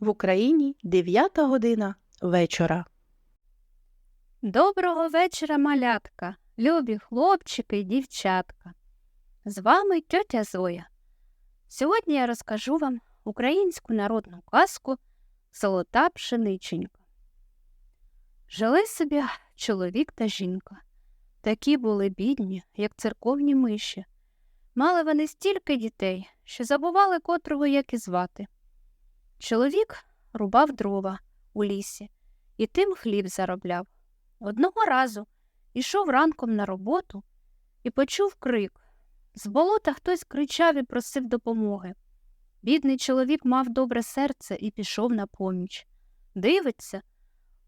В Україні 9 година вечора. Доброго вечора, малятка, любі хлопчики і дівчатка. З вами тьотя Зоя. Сьогодні я розкажу вам українську народну казку Золота пшениченька. Жили собі чоловік та жінка. Такі були бідні, як церковні миші. Мали вони стільки дітей, що забували котрого як і звати. Чоловік рубав дрова у лісі і тим хліб заробляв. Одного разу ішов ранком на роботу і почув крик. З болота хтось кричав і просив допомоги. Бідний чоловік мав добре серце і пішов на поміч. Дивиться,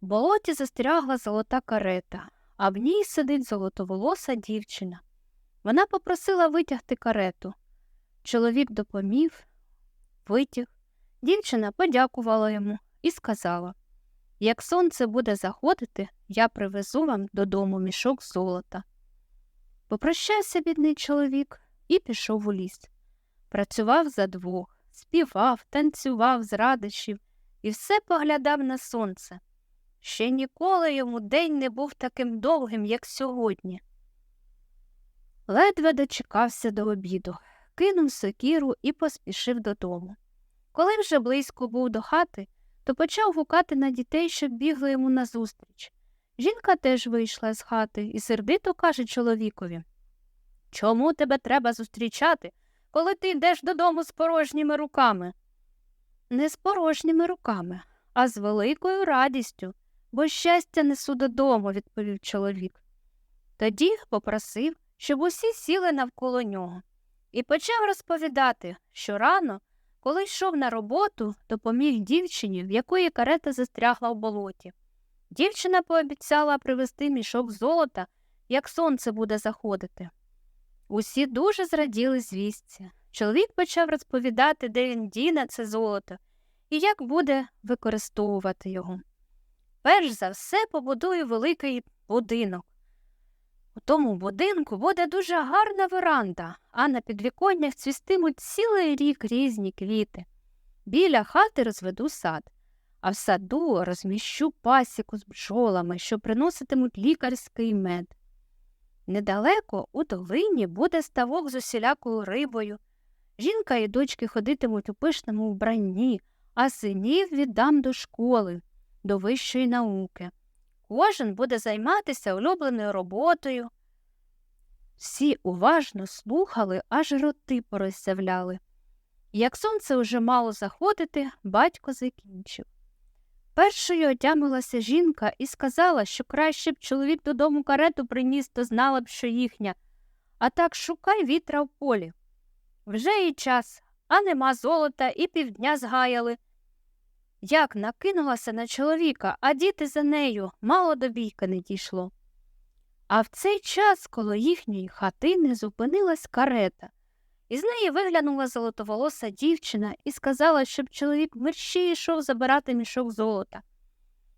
в болоті застрягла золота карета, а в ній сидить золотоволоса дівчина. Вона попросила витягти карету. Чоловік допомів, витяг. Дівчина подякувала йому і сказала Як сонце буде заходити, я привезу вам додому мішок золота. Попрощався бідний чоловік і пішов у ліс. Працював за двох, співав, танцював з радощів і все поглядав на сонце. Ще ніколи йому день не був таким довгим, як сьогодні. Ледве дочекався до обіду, кинув сокіру і поспішив додому. Коли вже близько був до хати, то почав гукати на дітей, щоб бігли йому назустріч. Жінка теж вийшла з хати і сердито каже чоловікові Чому тебе треба зустрічати, коли ти йдеш додому з порожніми руками? Не з порожніми руками, а з великою радістю, бо щастя несу додому, відповів чоловік. Тоді попросив, щоб усі сіли навколо нього, і почав розповідати, що рано, коли йшов на роботу, допоміг дівчині, в якої карета застрягла в болоті. Дівчина пообіцяла привезти мішок золота, як сонце буде заходити. Усі дуже зраділи звістці. Чоловік почав розповідати, де він діне це золото і як буде використовувати його. Перш за все побудую великий будинок. У тому будинку буде дуже гарна веранда, а на підвіконнях цвістимуть цілий рік різні квіти. Біля хати розведу сад, а в саду розміщу пасіку з бджолами, що приноситимуть лікарський мед. Недалеко у долині буде ставок з усілякою рибою. Жінка і дочки ходитимуть у пишному вбранні, а синів віддам до школи, до вищої науки. Кожен буде займатися улюбленою роботою. Всі уважно слухали, аж роти пороззявляли. Як сонце уже мало заходити, батько закінчив. Першою отямилася жінка і сказала, що краще б чоловік додому карету приніс, то знала б, що їхня, а так шукай вітра в полі. Вже і час, а нема золота, і півдня згаяли. Як накинулася на чоловіка, а діти за нею мало до бійки не дійшло. А в цей час коло їхньої хатини зупинилась карета. Із неї виглянула золотоволоса дівчина і сказала, щоб чоловік мерщій йшов забирати мішок золота.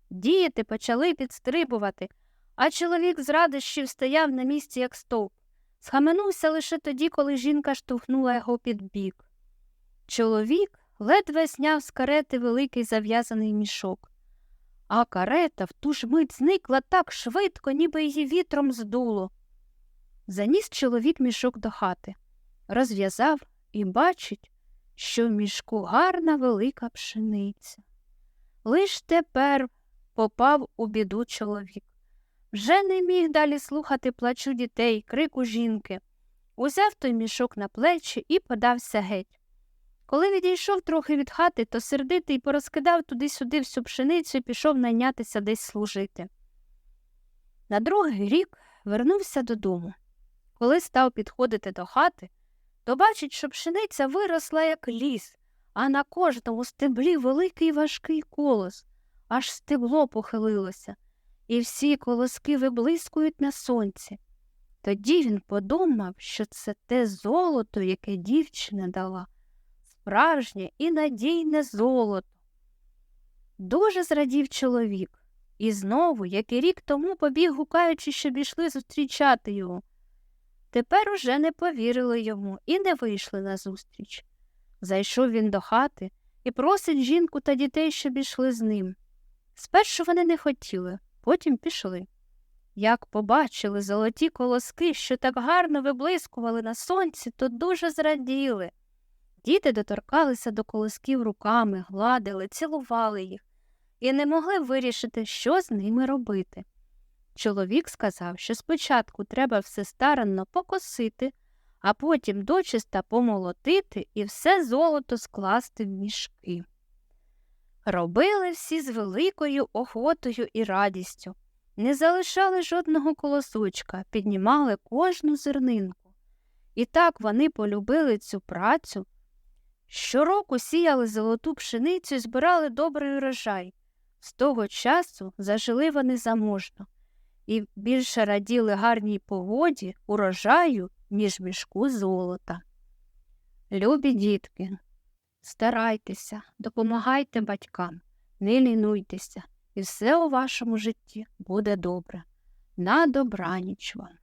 Діти почали підстрибувати, а чоловік з радощів стояв на місці, як стовп. Схаменувся лише тоді, коли жінка штовхнула його під бік. Чоловік ледве сняв з карети великий зав'язаний мішок, а карета в ту ж мить зникла так швидко, ніби її вітром здуло. Заніс чоловік мішок до хати розв'язав і бачить, що в мішку гарна велика пшениця. Лиш тепер попав у біду чоловік. Вже не міг далі слухати плачу дітей, крику жінки. Узяв той мішок на плечі і подався геть. Коли відійшов трохи від хати, то сердитий порозкидав туди-сюди всю пшеницю і пішов найнятися десь служити. На другий рік вернувся додому. Коли став підходити до хати, то бачить, що пшениця виросла, як ліс, а на кожному стеблі великий важкий колос, аж стебло похилилося, і всі колоски виблискують на сонці. Тоді він подумав, що це те золото, яке дівчина дала, справжнє і надійне золото. Дуже зрадів чоловік, і знову, як і рік тому, побіг, гукаючи, щоб ішли зустрічати його. Тепер уже не повірили йому і не вийшли назустріч. Зайшов він до хати і просить жінку та дітей, щоб ішли з ним. Спершу вони не хотіли, потім пішли. Як побачили золоті колоски, що так гарно виблискували на сонці, то дуже зраділи. Діти доторкалися до колосків руками, гладили, цілували їх і не могли вирішити, що з ними робити. Чоловік сказав, що спочатку треба все старанно покосити, а потім дочиста помолотити і все золото скласти в мішки. Робили всі з великою охотою і радістю, не залишали жодного колосочка, піднімали кожну зернинку. І так вони полюбили цю працю. Щороку сіяли золоту пшеницю і збирали добрий урожай. З того часу зажили вони заможно і більше раділи гарній погоді, урожаю, ніж мішку золота. Любі дітки, старайтеся, допомагайте батькам, не лінуйтеся, і все у вашому житті буде добре. На добраніч вам.